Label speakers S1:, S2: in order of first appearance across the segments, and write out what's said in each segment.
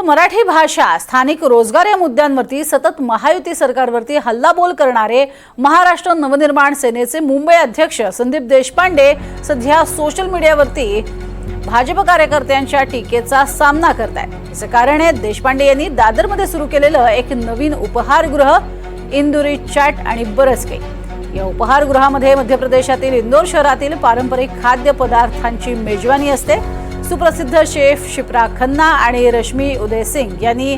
S1: तर मराठी भाषा स्थानिक रोजगार या मुद्द्यांवरती सतत महायुती सरकारवरती हल्लाबोल करणारे महाराष्ट्र नवनिर्माण सेनेचे मुंबई अध्यक्ष संदीप देशपांडे सध्या सोशल मीडियावरती भाजप कार्यकर्त्यांच्या टीकेचा सामना करत आहेत याचं कारण आहे देशपांडे यांनी दादरमध्ये सुरू केलेलं एक नवीन उपहारगृह इंदुरी चॅट आणि बरंच काही. या उपहारगृहामध्ये मध्य प्रदेशातील इंदोर शहरातील पारंपरिक खाद्यपदार्थांची मेजवानी असते. सुप्रसिद्ध शेफ शिप्रा खन्ना आणि रश्मी उदय सिंग यांनी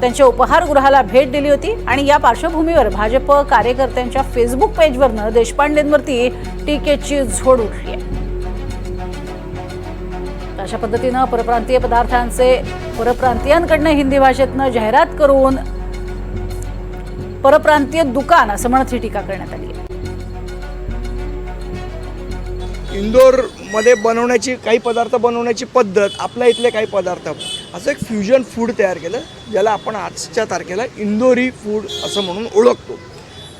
S1: त्यांच्या उपहारगृहाला भेट दिली होती आणि या पार्श्वभूमीवर भाजप कार्यकर्त्यांच्या फेसबुक पेजवरनं देशपांडेंवरती टीकेची झोड उठली आहे. अशा पद्धतीनं परप्रांतीय पदार्थांचे परप्रांतीयांकडनं हिंदी भाषेतनं जाहिरात करून परप्रांतीय दुकान असं म्हणत ही टीका करण्यात आली आहे.
S2: इंदोरमध्ये बनवण्याची काही पदार्थ बनवण्याची पद्धत आपल्या इथले काही पदार्थ. असं एक फ्युजन फूड तयार केलं ज्याला आपण आजच्या तारखेला इंदोरी फूड असं म्हणून ओळखतो.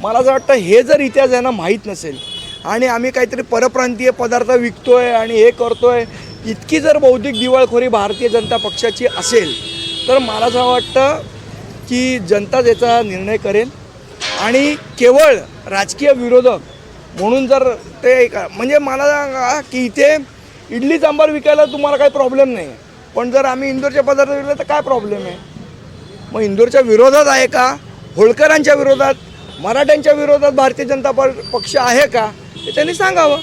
S2: मला असं वाटतं हे जर इतिहास यांना माहीत नसेल आणि आम्ही काहीतरी परप्रांतीय पदार्थ विकतोय आणि हे करतोय इतकी जर बौद्धिक दिवाळखोरी भारतीय जनता पक्षाची असेल तर मला असं वाटतं की जनता त्याचा निर्णय करेल. आणि केवळ राजकीय विरोधक म्हणून जर ते ऐका म्हणजे मला सांगा की इथे इडली सांबार विकायला तुम्हाला काही प्रॉब्लेम नाही. पण जर आम्ही इंदोरच्या पदार्थ विकले तर काय प्रॉब्लेम आहे? मग इंदोरच्या विरोधात आहे का? होळकरांच्या विरोधात मराठ्यांच्या विरोधात भारतीय जनता प- पक्ष आहे का? हे त्यांनी सांगावं.